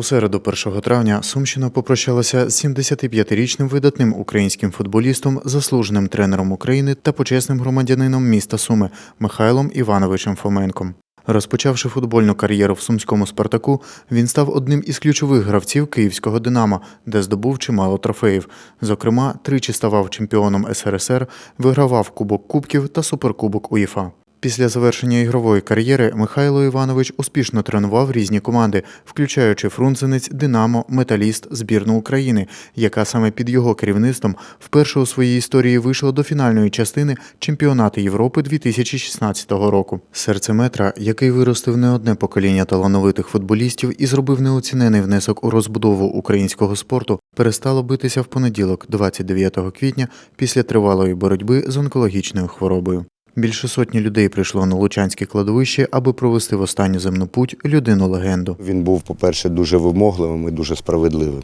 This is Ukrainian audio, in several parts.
У середу 1 травня Сумщина попрощалася з 75-річним видатним українським футболістом, заслуженим тренером України та почесним громадянином міста Суми Михайлом Івановичем Фоменком. Розпочавши футбольну кар'єру в сумському Спартаку, він став одним із ключових гравців київського Динамо, де здобув чимало трофеїв. Зокрема, тричі ставав чемпіоном СРСР, вигравав Кубок Кубків та Суперкубок УЄФА. Після завершення ігрової кар'єри Михайло Іванович успішно тренував різні команди, включаючи Фрунзенець, Динамо, Металіст, збірну України, яка саме під його керівництвом вперше у своїй історії вийшла до фінальної частини чемпіонату Європи 2016 року. Серце метра, який виростив не одне покоління талановитих футболістів і зробив неоцінений внесок у розбудову українського спорту, перестало битися в понеділок, 29 квітня, після тривалої боротьби з онкологічною хворобою. Більше сотні людей прийшло на Лучанське кладовище, аби провести в останню земну путь людину легенду. Він був, по-перше, дуже вимогливим і дуже справедливим.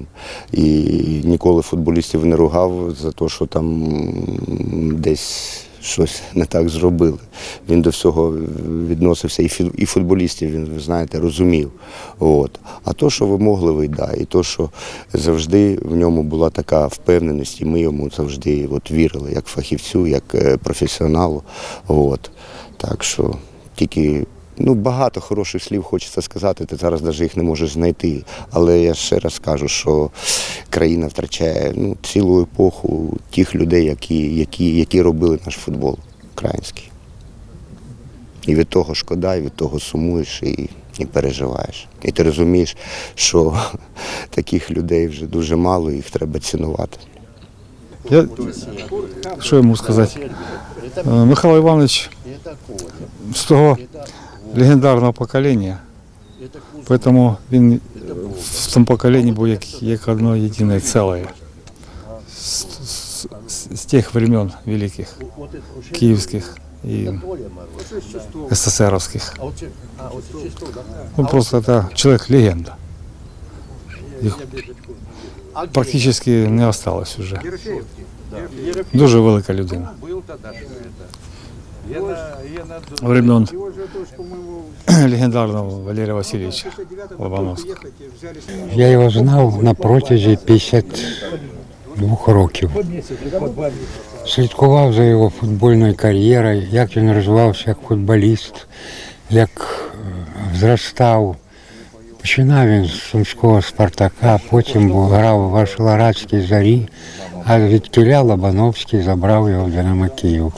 І ніколи футболістів не ругав за те, що там десь щось не так зробили. Він до всього відносився, і футболістів він, ви знаєте, розумів. От. А то, що вимогливий, да, і то, що завжди в ньому була така впевненість, і ми йому завжди от, вірили, як фахівцю, як е, професіоналу. От. Так що тільки ну, багато хороших слів хочеться сказати, ти зараз навіть їх не можеш знайти. Але я ще раз кажу, що країна втрачає ну, цілу епоху тих людей, які, які, які робили наш футбол український. І від того шкода, і від того сумуєш і, і переживаєш. І ти розумієш, що таких людей вже дуже мало, їх треба цінувати. Я, що йому сказати? Е, Михайло Іванович з того легендарного покоління, тому він в тому поколінні був як, як одно єдине ціле. З, з, з тих времен великих, київських і СССРовських. Он просто это человек-легенда. Їх практично не осталось уже. Дуже велика людина. Времен легендарного Валерія Васильовича Лобановського. Я його знав на протязі 52 років. Слідкував за його футбольною кар'єрою, як він розвивався як футболіст, як е, зростав. Починав він з сумського Спартака, потім грав у Вашеларадській зарі, а від Кіля Лобановський забрав його в Динамо Київ.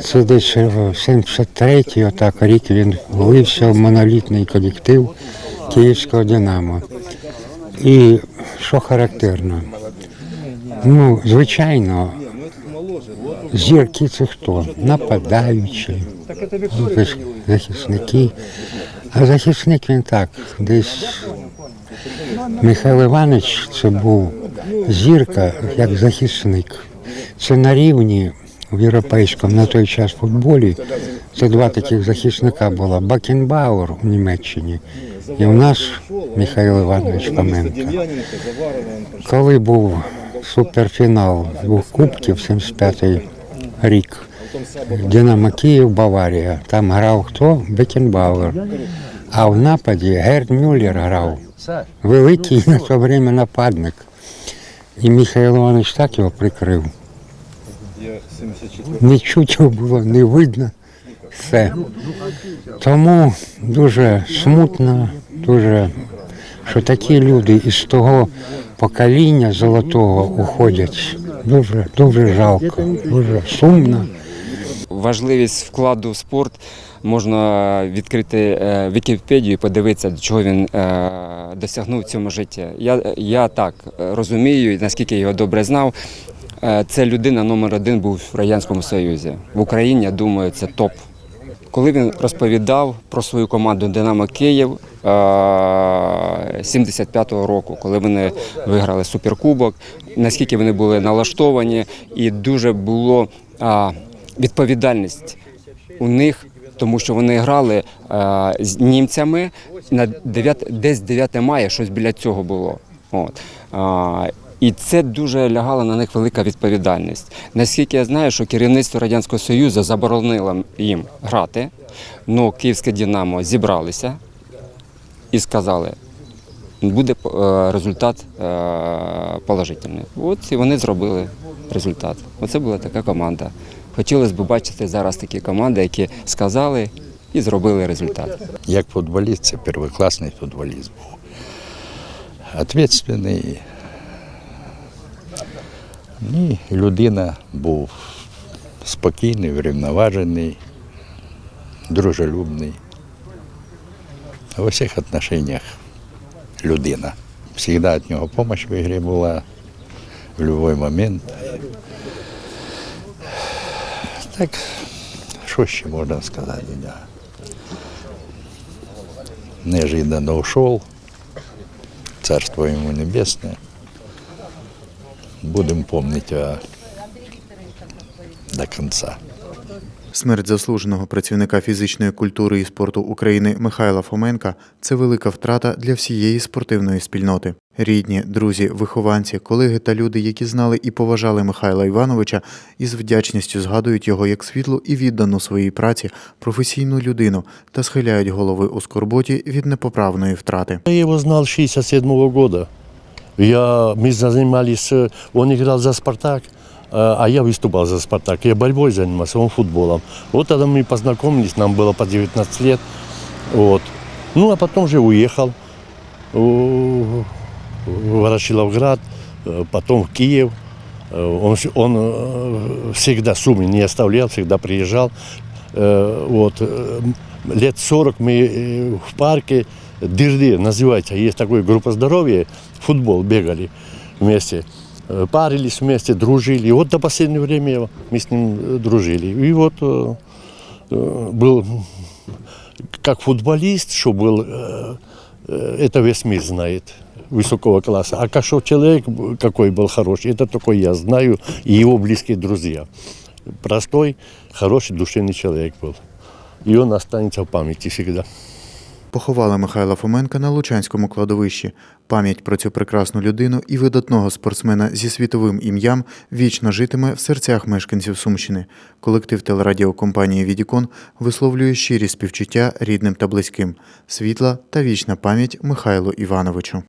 Це десь в 73-й отак рік він влився в монолітний колектив Київського Динамо. І що характерно, ну, звичайно, зірки це хто? Нападаючі, захисники. Захисник він так, десь Михайло Іванович це був зірка як захисник. Це на рівні в європейському на той час футболі. Це два таких захисника було. Бакенбауер у Німеччині і у нас Михайло Іванович Фоменко. Коли був суперфінал двох кубків, 75-й рік, Динамо Київ, Баварія, там грав хто? Бекенбауер. А в нападі Герд Мюллер грав. Великий на то время нападник. І Михайло Іванович так його прикрив. Не чуть його було, не видно. Все. Тому дуже смутно, дуже, що такі люди із того покоління золотого уходять. Дуже, дуже жалко, дуже сумно. Важливість вкладу в спорт можна відкрити е, Вікіпедію і подивитися, до чого він е, досягнув в цьому житті. Я, я так розумію, наскільки я його добре знав. е, Це людина номер один був в Радянському Союзі. В Україні, я думаю, це топ. Коли він розповідав про свою команду Динамо Київ е, 75-го року, коли вони виграли суперкубок, наскільки вони були налаштовані, і дуже було відповідальність у них, тому що вони грали а, з німцями на 9, десь 9 мая, щось біля цього було. От. А, і це дуже лягала на них велика відповідальність. Наскільки я знаю, що керівництво Радянського Союзу заборонило їм грати, але Київське Динамо зібралися і сказали: буде е, результат е, положительний. От і вони зробили результат. Оце була така команда. Хотілося б бачити зараз такі команди, які сказали і зробили результат. Як футболіст, це первокласний футболіст був. Ответственний. Ні, людина був спокійний, врівноважений, дружелюбний. В усіх отношеннях людина. Всегда від нього допомога в ігрі була в будь-який момент. Так, що ще можна сказати? Да. неожиданно ушел. Царство йому небесне. Будемо пам'ятати до конца. Смерть заслуженого працівника фізичної культури і спорту України Михайла Фоменка це велика втрата для всієї спортивної спільноти. Рідні, друзі, вихованці, колеги та люди, які знали і поважали Михайла Івановича, із вдячністю згадують його як світлу і віддану своїй праці професійну людину та схиляють голови у скорботі від непоправної втрати. Я его знал с 67 года. Я, мы занимались, э, он играл за «Спартак», э, А я выступал за «Спартак». Я борьбой занимался, он футболом. Вот тогда мы познакомились, нам было по 19 лет. Вот. Ну, а потом же уехал в Ворошиловград, э, потом в Киев. Э, Он, он э, всегда Сумы не оставлял, всегда приезжал. Э, Вот. э, Лет 40 мы э, в парке Дырды называется, есть такая группа здоровья, футбол бегали вместе. Э, Парились вместе, дружили. И вот до последнего времени мы с ним э, дружили. И вот э, э, был как футболист, что был, э, э, это весь мир знает, высокого класса. А как что человек какой был хороший, это только я знаю и его близкие друзья. Простой, хороший, душевный человек был. И он останется в памяти всегда. Поховали Михайла Фоменка на Лучанському кладовищі. Пам'ять про цю прекрасну людину і видатного спортсмена зі світовим ім'ям вічно житиме в серцях мешканців Сумщини. Колектив телерадіокомпанії Відікон висловлює щирі співчуття рідним та близьким, світла та вічна пам'ять Михайлу Івановичу.